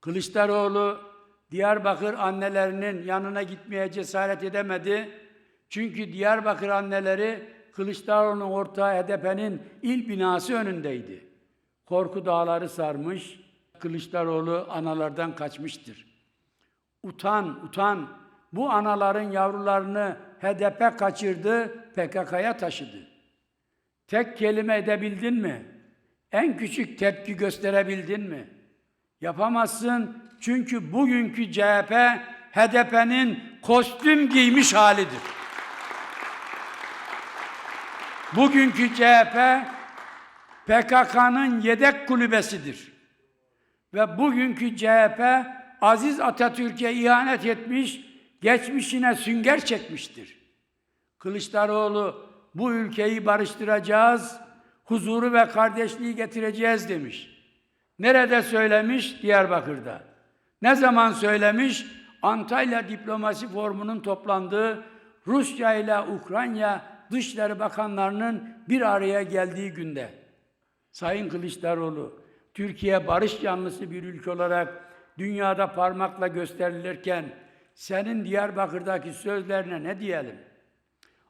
Kılıçdaroğlu Diyarbakır annelerinin yanına gitmeye cesaret edemedi. Çünkü Diyarbakır anneleri Kılıçdaroğlu'nun ortağı HDP'nin il binası önündeydi. Korku dağları sarmış, Kılıçdaroğlu analardan kaçmıştır. Utan, utan. Bu anaların yavrularını HDP kaçırdı, PKK'ya taşıdı. Tek kelime edebildin mi? En küçük tepki gösterebildin mi? Yapamazsın çünkü bugünkü CHP HDP'nin kostüm giymiş halidir. Bugünkü CHP PKK'nın yedek kulübesidir. Ve bugünkü CHP Aziz Atatürk'e ihanet etmiş, geçmişine sünger çekmiştir. Kılıçdaroğlu bu ülkeyi barıştıracağız, huzuru ve kardeşliği getireceğiz demiş. Nerede söylemiş? Diyarbakır'da. Ne zaman söylemiş? Antalya Diplomasi Forumu'nun toplandığı Rusya ile Ukrayna Dışişleri Bakanlarının bir araya geldiği günde. Sayın Kılıçdaroğlu, Türkiye barış yanlısı bir ülke olarak dünyada parmakla gösterilirken senin Diyarbakır'daki sözlerine ne diyelim?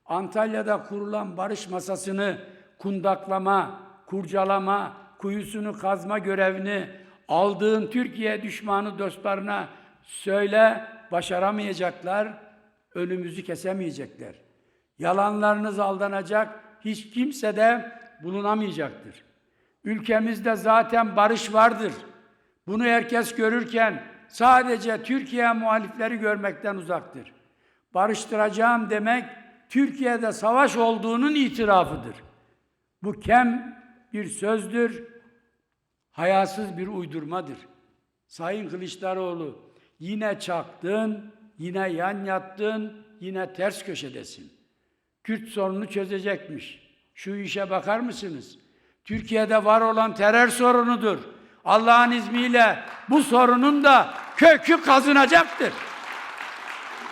Antalya'da kurulan barış masasını kundaklama, kurcalama, kuyusunu kazma görevini aldığın Türkiye düşmanı dostlarına söyle başaramayacaklar, önümüzü kesemeyecekler. Yalanlarınız aldanacak, hiç kimse de bulunamayacaktır. Ülkemizde zaten barış vardır. Bunu herkes görürken sadece Türkiye muhalifleri görmekten uzaktır. Barıştıracağım demek Türkiye'de savaş olduğunun itirafıdır. Bu kem bir sözdür, hayasız bir uydurmadır. Sayın Kılıçdaroğlu yine çaktın, yine yan yattın, yine ters köşedesin. Kürt sorununu çözecekmiş. Şu işe bakar mısınız? Türkiye'de var olan terör sorunudur. Allah'ın izniyle bu sorunun da kökü kazınacaktır.